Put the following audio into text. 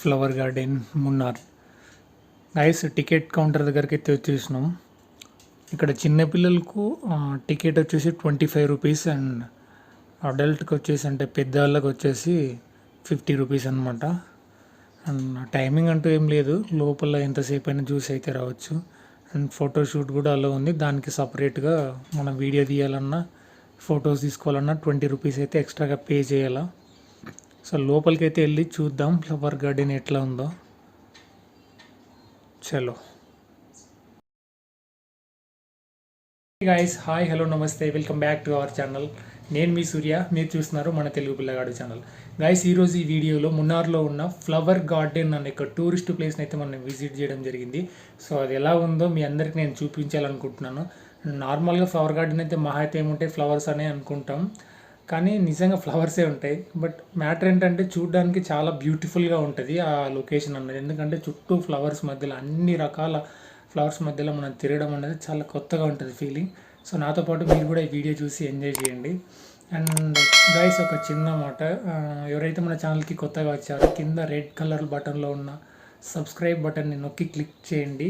Flower garden Munnar guys ticket counter దగ్గరికి అయితే వచ్చేసినాం. ఇక్కడ చిన్నపిల్లలకు టికెట్ వచ్చేసి ట్వంటీ ఫైవ్ రూపీస్ అండ్ అడల్ట్కి వచ్చేసి అంటే పెద్దవాళ్ళకి వచ్చేసి ఫిఫ్టీ రూపీస్ అనమాట టైమింగ్ అంటూ ఏం లేదు. లోపల ఎంతసేపు అయినా జ్యూస్ అయితే రావచ్చు. అండ్ ఫోటోషూట్ కూడా అలా ఉంది. దానికి సపరేట్గా మనం వీడియో తీయాలన్నా ఫొటోస్ తీసుకోవాలన్నా ట్వంటీ రూపీస్ అయితే ఎక్స్ట్రాగా పే చేయాలా. సో లోపలికి అయితే వెళ్ళి చూద్దాం. ఫ్లవర్ గార్డెన్ ఎట్లా ఉందో. చలో. గాయస్ హాయ్ హలో నమస్తే. Welcome back to our channel నేను మీ సూర్య మీరు చూస్తున్నారు మన తెలుగు పిల్లగాడు ఛానల్. గాయస్ ఈరోజు ఈ వీడియోలో మున్నార్లో ఉన్న ఫ్లవర్ గార్డెన్ అనే ఒక టూరిస్ట్ ప్లేస్ని అయితే మనం విజిట్ చేయడం జరిగింది. సో అది ఎలా ఉందో మీ అందరికి నేను చూపించాలనుకుంటున్నాను. నార్మల్గా ఫ్లవర్ గార్డెన్ అయితే మహా అయితే ఏముంటాయి? ఫ్లవర్స్ అనే అనుకుంటాం. కానీ నిజంగా ఫ్లవర్సే ఉంటాయి. బట్ మ్యాటర్ ఏంటంటే చూడడానికి చాలా బ్యూటిఫుల్గా ఉంటుంది ఆ లొకేషన్ అన్నది. ఎందుకంటే చుట్టూ ఫ్లవర్స్ మధ్యలో అన్ని రకాల ఫ్లవర్స్ మధ్యలో మనం తిరగడం అనేది చాలా కొత్తగా ఉంటుంది ఫీలింగ్ సో నాతో పాటు మీరు కూడా ఈ వీడియో చూసి ఎంజాయ్ చేయండి. అండ్ గైస్ ఒక చిన్న మాట ఎవరైతే మన ఛానల్కి కొత్తగా వచ్చారో కింద రెడ్ కలర్ బటన్లో ఉన్న సబ్స్క్రైబ్ బటన్ని నొక్కి క్లిక్ చేయండి.